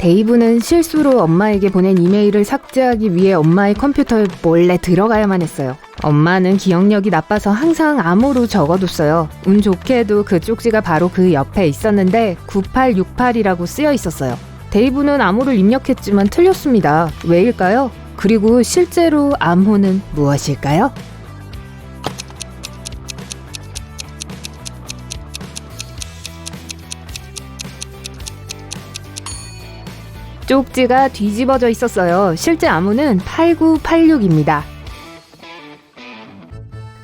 데이브는 실수로 엄마에게 보낸 이메일을 삭제하기 위해 엄마의 컴퓨터에 몰래 들어가야만 했어요. 엄마는 기억력이 나빠서 항상 암호로 적어뒀어요. 운 좋게도 그 쪽지가 바로 그 옆에 있었는데 9868이라고 쓰여 있었어요. 데이브는 암호를 입력했지만 틀렸습니다. 왜일까요? 그리고 실제로 암호는 무엇일까요? 쪽지가 뒤집어져 있었어요. 실제 암호는 8986입니다.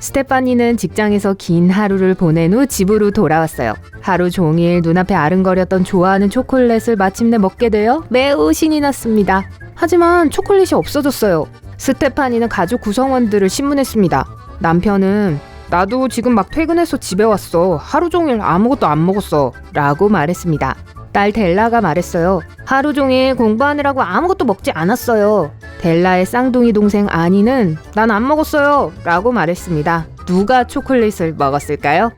스테파니는 직장에서 긴 하루를 보낸 후 집으로 돌아왔어요. 하루 종일 눈앞에 아른거렸던 좋아하는 초콜릿을 마침내 먹게 되어 매우 신이 났습니다. 하지만 초콜릿이 없어졌어요. 스테파니는 가족 구성원들을 신문했습니다. 남편은 나도 지금 막 퇴근해서 집에 왔어. 하루 종일 아무것도 안 먹었어. 라고 말했습니다. 딸 델라가 말했어요. 하루 종일 공부하느라고 아무것도 먹지 않았어요. 델라의 쌍둥이 동생 아니는 난 안 먹었어요. 라고 말했습니다. 누가 초콜릿을 먹었을까요?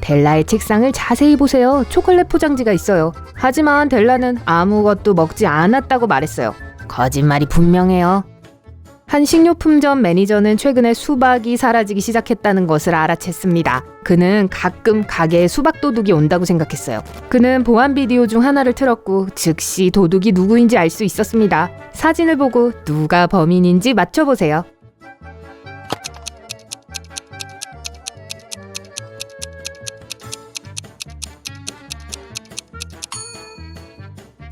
델라의 책상을 자세히 보세요. 초콜릿 포장지가 있어요. 하지만 델라는 아무것도 먹지 않았다고 말했어요. 거짓말이 분명해요. 한 식료품점 매니저는 최근에 수박이 사라지기 시작했다는 것을 알아챘습니다. 그는 가끔 가게에 수박 도둑이 온다고 생각했어요. 그는 보안 비디오 중 하나를 틀었고 즉시 도둑이 누구인지 알 수 있었습니다. 사진을 보고 누가 범인인지 맞춰보세요.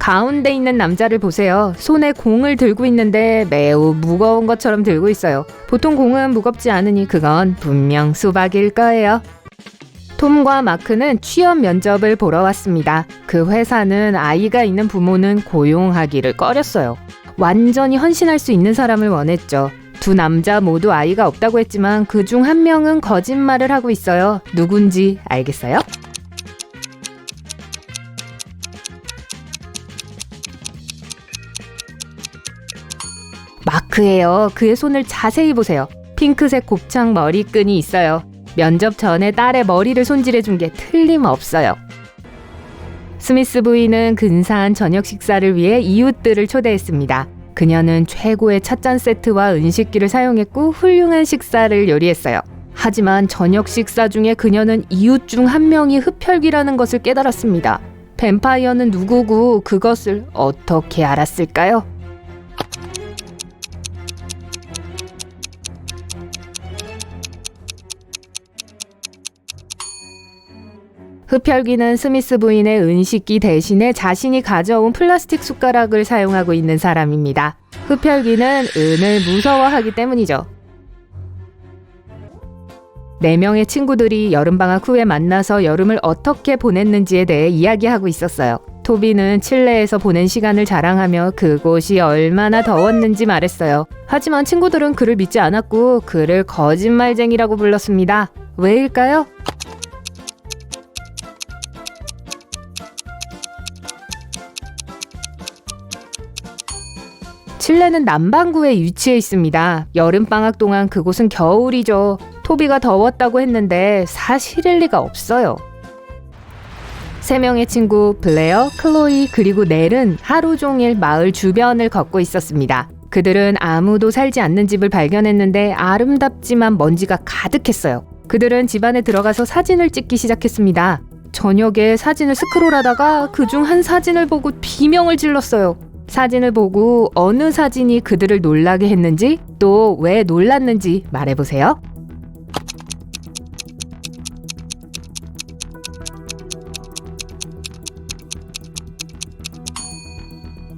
가운데 있는 남자를 보세요. 손에 공을 들고 있는데 매우 무거운 것처럼 들고 있어요. 보통 공은 무겁지 않으니 그건 분명 수박일 거예요. 톰과 마크는 취업 면접을 보러 왔습니다. 그 회사는 아이가 있는 부모는 고용하기를 꺼렸어요. 완전히 헌신할 수 있는 사람을 원했죠. 두 남자 모두 아이가 없다고 했지만 그 중 한 명은 거짓말을 하고 있어요. 누군지 알겠어요? 마크예요. 그의 손을 자세히 보세요. 핑크색 곱창 머리끈이 있어요. 면접 전에 딸의 머리를 손질해 준 게 틀림없어요. 스미스 부인은 근사한 저녁 식사를 위해 이웃들을 초대했습니다. 그녀는 최고의 찻잔 세트와 은식기를 사용했고 훌륭한 식사를 요리했어요. 하지만 저녁 식사 중에 그녀는 이웃 중 한 명이 흡혈귀라는 것을 깨달았습니다. 뱀파이어는 누구고 그것을 어떻게 알았을까요? 흡혈귀는 스미스 부인의 은식기 대신에 자신이 가져온 플라스틱 숟가락을 사용하고 있는 사람입니다. 흡혈귀는 은을 무서워하기 때문이죠. 네 명의 친구들이 여름방학 후에 만나서 여름을 어떻게 보냈는지에 대해 이야기하고 있었어요. 토비는 칠레에서 보낸 시간을 자랑하며 그곳이 얼마나 더웠는지 말했어요. 하지만 친구들은 그를 믿지 않았고 그를 거짓말쟁이라고 불렀습니다. 왜일까요? 칠레는 남반구에 위치해 있습니다. 여름방학 동안 그곳은 겨울이죠. 토비가 더웠다고 했는데 사실일 리가 없어요. 세 명의 친구 블레어, 클로이 그리고 넬은 하루 종일 마을 주변을 걷고 있었습니다. 그들은 아무도 살지 않는 집을 발견했는데 아름답지만 먼지가 가득했어요. 그들은 집 안에 들어가서 사진을 찍기 시작했습니다. 저녁에 사진을 스크롤하다가 그중 한 사진을 보고 비명을 질렀어요. 사진을 보고 어느 사진이 그들을 놀라게 했는지 또 왜 놀랐는지 말해보세요.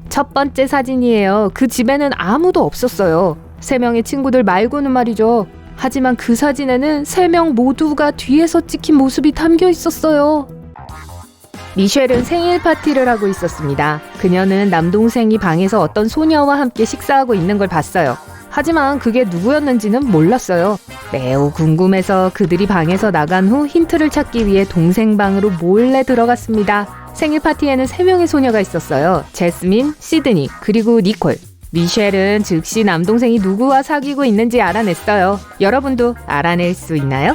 첫 번째 사진이에요. 그 집에는 아무도 없었어요. 세 명의 친구들 말고는 말이죠. 하지만 그 사진에는 세 명 모두가 뒤에서 찍힌 모습이 담겨 있었어요. 미셸은 생일 파티를 하고 있었습니다. 그녀는 남동생이 방에서 어떤 소녀와 함께 식사하고 있는 걸 봤어요. 하지만 그게 누구였는지는 몰랐어요. 매우 궁금해서 그들이 방에서 나간 후 힌트를 찾기 위해 동생 방으로 몰래 들어갔습니다. 생일 파티에는 3명의 소녀가 있었어요. 제스민, 시드니, 그리고 니콜. 미셸은 즉시 남동생이 누구와 사귀고 있는지 알아냈어요. 여러분도 알아낼 수 있나요?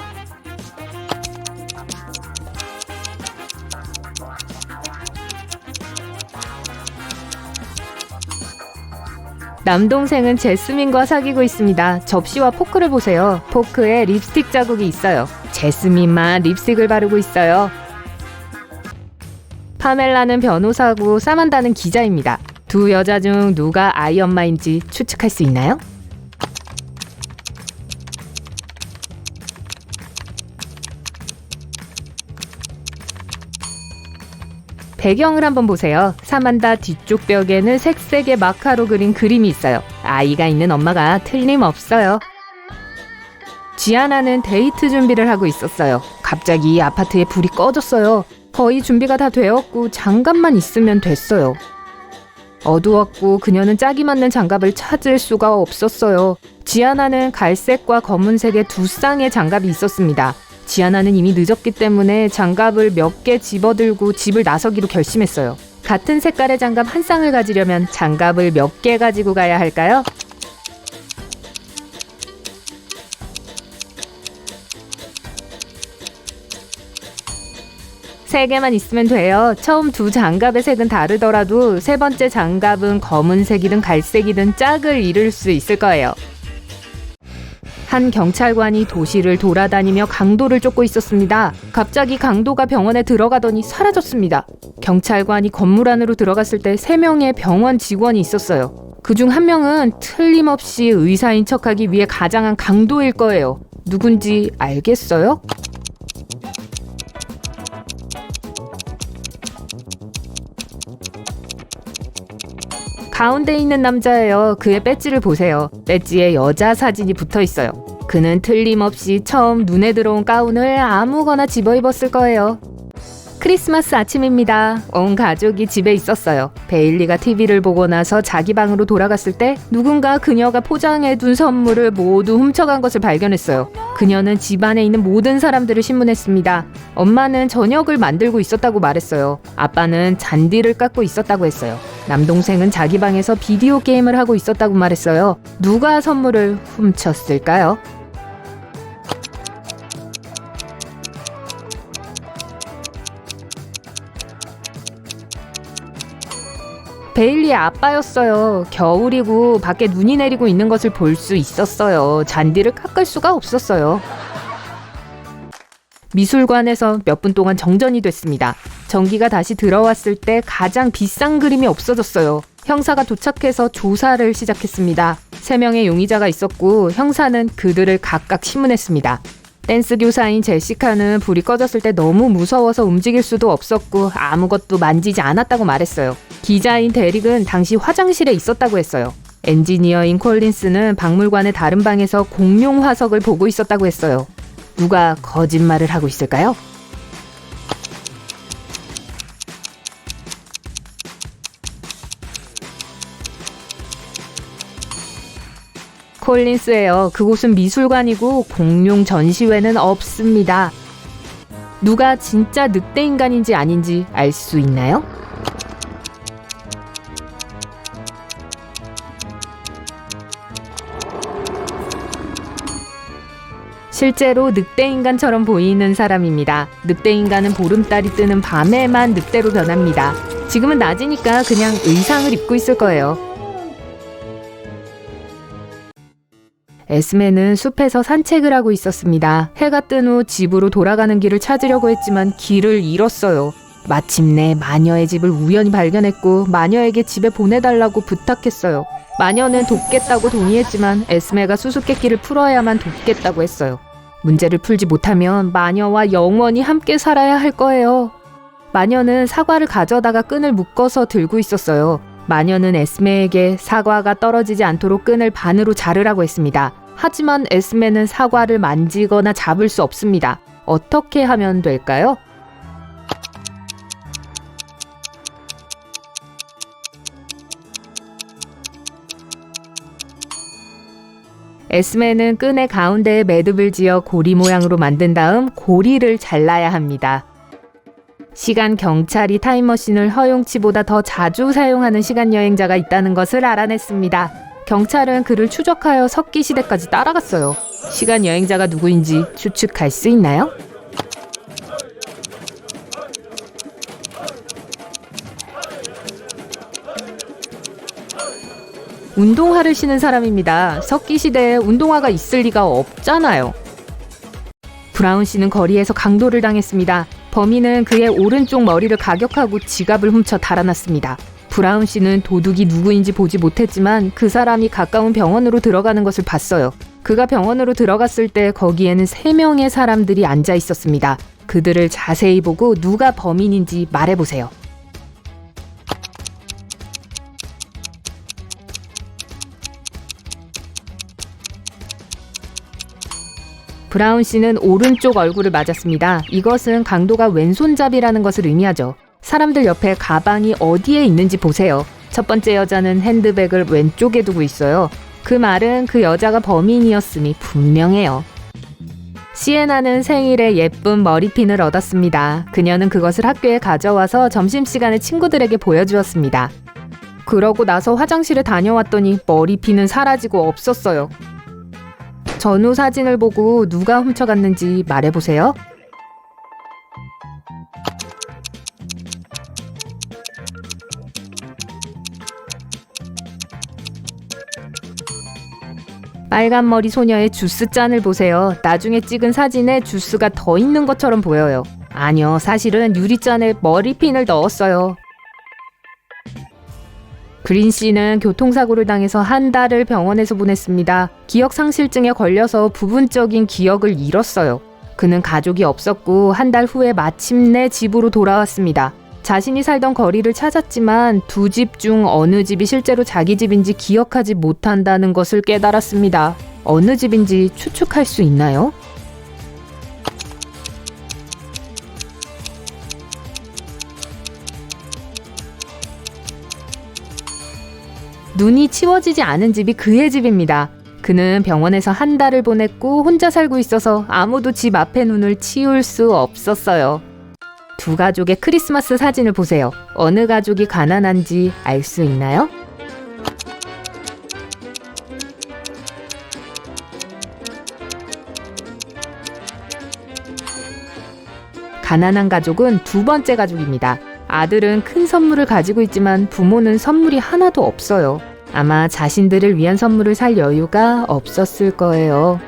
남동생은 제스민과 사귀고 있습니다. 접시와 포크를 보세요. 포크에 립스틱 자국이 있어요. 제스민만 립스틱을 바르고 있어요. 파멜라는 변호사고 사만다는 기자입니다. 두 여자 중 누가 아이 엄마인지 추측할 수 있나요? 배경을 한번 보세요. 사만다 뒤쪽 벽에는 색색의 마카로 그린 그림이 있어요. 아이가 있는 엄마가 틀림없어요. 지아나는 데이트 준비를 하고 있었어요. 갑자기 아파트에 불이 꺼졌어요. 거의 준비가 다 되었고 장갑만 있으면 됐어요. 어두웠고 그녀는 짝이 맞는 장갑을 찾을 수가 없었어요. 지아나는 갈색과 검은색의 두 쌍의 장갑이 있었습니다. 지아나는 이미 늦었기 때문에 장갑을 몇 개 집어들고 집을 나서기로 결심했어요. 같은 색깔의 장갑 한 쌍을 가지려면 장갑을 몇 개 가지고 가야 할까요? 세 개만 있으면 돼요. 처음 두 장갑의 색은 다르더라도 세 번째 장갑은 검은색이든 갈색이든 짝을 이룰 수 있을 거예요. 한 경찰관이 도시를 돌아다니며 강도를 쫓고 있었습니다. 갑자기 강도가 병원에 들어가더니 사라졌습니다. 경찰관이 건물 안으로 들어갔을 때세 명의 병원 직원이 있었어요. 그중 한 명은 틀림없이 의사인 척하기 위해 가장한 강도일 거예요. 누군지 알겠어요? 가운데 있는 남자예요. 그의 배지를 보세요. 배지에 여자 사진이 붙어 있어요. 그는 틀림없이 처음 눈에 들어온 가운을 아무거나 집어 입었을 거예요. 크리스마스 아침입니다. 온 가족이 집에 있었어요. 베일리가 TV를 보고 나서 자기 방으로 돌아갔을 때 누군가 그녀가 포장해 둔 선물을 모두 훔쳐간 것을 발견했어요. 그녀는 집안에 있는 모든 사람들을 신문했습니다. 엄마는 저녁을 만들고 있었다고 말했어요. 아빠는 잔디를 깎고 있었다고 했어요. 남동생은 자기 방에서 비디오 게임을 하고 있었다고 말했어요. 누가 선물을 훔쳤을까요? 베일리의 아빠였어요. 겨울이고 밖에 눈이 내리고 있는 것을 볼 수 있었어요. 잔디를 깎을 수가 없었어요. 미술관에서 몇 분 동안 정전이 됐습니다. 전기가 다시 들어왔을 때 가장 비싼 그림이 없어졌어요. 형사가 도착해서 조사를 시작했습니다. 세 명의 용의자가 있었고 형사는 그들을 각각 신문했습니다. 댄스 교사인 제시카는 불이 꺼졌을 때 너무 무서워서 움직일 수도 없었고 아무것도 만지지 않았다고 말했어요. 기자인 데릭은 당시 화장실에 있었다고 했어요. 엔지니어인 콜린스는 박물관의 다른 방에서 공룡 화석을 보고 있었다고 했어요. 누가 거짓말을 하고 있을까요? 콜린스예요. 그곳은 미술관이고 공룡 전시회는 없습니다. 누가 진짜 늑대 인간인지 아닌지 알 수 있나요? 실제로 늑대 인간처럼 보이는 사람입니다. 늑대 인간은 보름달이 뜨는 밤에만 늑대로 변합니다. 지금은 낮이니까 그냥 의상을 입고 있을 거예요. 에스메는 숲에서 산책을 하고 있었습니다. 해가 뜬 후 집으로 돌아가는 길을 찾으려고 했지만 길을 잃었어요. 마침내 마녀의 집을 우연히 발견했고 마녀에게 집에 보내달라고 부탁했어요. 마녀는 돕겠다고 동의했지만 에스메가 수수께끼를 풀어야만 돕겠다고 했어요. 문제를 풀지 못하면 마녀와 영원히 함께 살아야 할 거예요. 마녀는 사과를 가져다가 끈을 묶어서 들고 있었어요. 마녀는 에스메에게 사과가 떨어지지 않도록 끈을 반으로 자르라고 했습니다. 하지만 에스메는 사과를 만지거나 잡을 수 없습니다. 어떻게 하면 될까요? 에스메는 끈의 가운데에 매듭을 지어 고리 모양으로 만든 다음 고리를 잘라야 합니다. 시간 경찰이 타임머신을 허용치보다 더 자주 사용하는 시간 여행자가 있다는 것을 알아냈습니다. 경찰은 그를 추적하여 석기 시대까지 따라갔어요. 시간 여행자가 누구인지 추측할 수 있나요? 운동화를 신은 사람입니다. 석기 시대에 운동화가 있을 리가 없잖아요. 브라운 씨는 거리에서 강도를 당했습니다. 범인은 그의 오른쪽 머리를 가격하고 지갑을 훔쳐 달아났습니다. 브라운 씨는 도둑이 누구인지 보지 못했지만 그 사람이 가까운 병원으로 들어가는 것을 봤어요. 그가 병원으로 들어갔을 때 거기에는 세 명의 사람들이 앉아 있었습니다. 그들을 자세히 보고 누가 범인인지 말해보세요. 브라운 씨는 오른쪽 얼굴을 맞았습니다. 이것은 강도가 왼손잡이라는 것을 의미하죠. 사람들 옆에 가방이 어디에 있는지 보세요. 첫 번째 여자는 핸드백을 왼쪽에 두고 있어요. 그 말은 그 여자가 범인이었음이 분명해요. 시에나는 생일에 예쁜 머리핀을 얻었습니다. 그녀는 그것을 학교에 가져와서 점심시간에 친구들에게 보여주었습니다. 그러고 나서 화장실에 다녀왔더니 머리핀은 사라지고 없었어요. 전후 사진을 보고 누가 훔쳐갔는지 말해보세요. 빨간 머리 소녀의 주스 잔을 보세요. 나중에 찍은 사진에 주스가 더 있는 것처럼 보여요. 아니요, 사실은 유리잔에 머리핀을 넣었어요. 그린 씨는 교통사고를 당해서 한 달을 병원에서 보냈습니다. 기억 상실증에 걸려서 부분적인 기억을 잃었어요. 그는 가족이 없었고 한 달 후에 마침내 집으로 돌아왔습니다. 자신이 살던 거리를 찾았지만 두 집 중 어느 집이 실제로 자기 집인지 기억하지 못한다는 것을 깨달았습니다. 어느 집인지 추측할 수 있나요? 눈이 치워지지 않은 집이 그의 집입니다. 그는 병원에서 한 달을 보냈고 혼자 살고 있어서 아무도 집 앞에 눈을 치울 수 없었어요. 두 가족의 크리스마스 사진을 보세요. 어느 가족이 가난한지 알 수 있나요? 가난한 가족은 두 번째 가족입니다. 아들은 큰 선물을 가지고 있지만 부모는 선물이 하나도 없어요. 아마 자신들을 위한 선물을 살 여유가 없었을 거예요.